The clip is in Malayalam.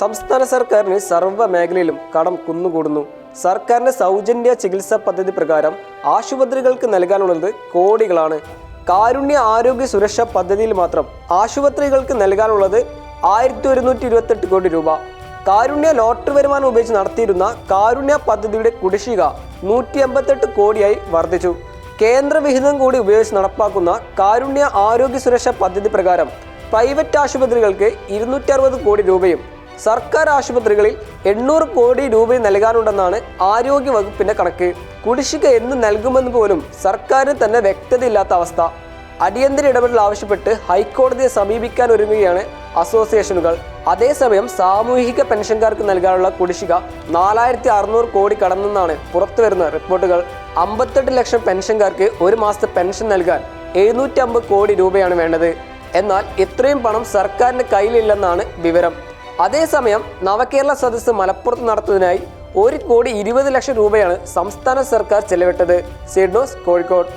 സംസ്ഥാന സർക്കാരിന് സർവ മേഖലയിലും കടം കുന്നുകൂടുന്നു. സർക്കാരിന്റെ സൗജന്യ ചികിത്സാ പദ്ധതി പ്രകാരം ആശുപത്രികൾക്ക് നൽകാനുള്ളത് കോടികളാണ്. കാരുണ്യ ആരോഗ്യ സുരക്ഷാ പദ്ധതിയിൽ മാത്രം ആശുപത്രികൾക്ക് നൽകാനുള്ളത് ആയിരത്തി ഒരുന്നൂറ്റി ഇരുപത്തെട്ട് കോടി രൂപ. കാരുണ്യ ലോട്ടറി വരുമാനം ഉപയോഗിച്ച് നടത്തിയിരുന്ന കാരുണ്യ പദ്ധതിയുടെ കുടിശ്ശിക നൂറ്റി എൺപത്തെട്ട് കോടിയായി വർദ്ധിച്ചു. കേന്ദ്ര വിഹിതം കൂടി ഉപയോഗിച്ച് നടപ്പാക്കുന്ന കാരുണ്യ ആരോഗ്യ സുരക്ഷാ പദ്ധതി പ്രകാരം പ്രൈവറ്റ് ആശുപത്രികൾക്ക് ഇരുന്നൂറ്റി കോടി രൂപയും സർക്കാർ ആശുപത്രികളിൽ എണ്ണൂറ് കോടി രൂപ നൽകാനുണ്ടെന്നാണ് ആരോഗ്യ വകുപ്പിന്റെ കണക്ക്. കുടിശ്ശിക എന്ന് നൽകുമെന്ന് പോലും സർക്കാരിന് തന്നെ വ്യക്തതയില്ലാത്ത അവസ്ഥ. അടിയന്തര ഇടപെടൽ ആവശ്യപ്പെട്ട് ഹൈക്കോടതിയെ സമീപിക്കാൻ ഒരുങ്ങുകയാണ് അസോസിയേഷനുകൾ. അതേസമയം സാമൂഹിക പെൻഷൻകാർക്ക് നൽകാനുള്ള കുടിശ്ശിക നാലായിരത്തി അറുന്നൂറ് കോടി കടന്നെന്നാണ് പുറത്തുവരുന്ന റിപ്പോർട്ടുകൾ. അമ്പത്തെട്ട് ലക്ഷം പെൻഷൻകാർക്ക് ഒരു മാസത്തെ പെൻഷൻ നൽകാൻ എഴുന്നൂറ്റി കോടി രൂപയാണ് വേണ്ടത്. എന്നാൽ ഇത്രയും പണം സർക്കാരിന്റെ കയ്യിലില്ലെന്നാണ് വിവരം. അതേസമയം നവകേരള സദസ്സ് മലപ്പുറത്ത് നടത്തുന്നതിനായി ഒരു കോടി ഇരുപത് ലക്ഷം രൂപയാണ് സംസ്ഥാന സർക്കാർ ചെലവിട്ടത്. സിഡ്നോസ് കോഴിക്കോട്.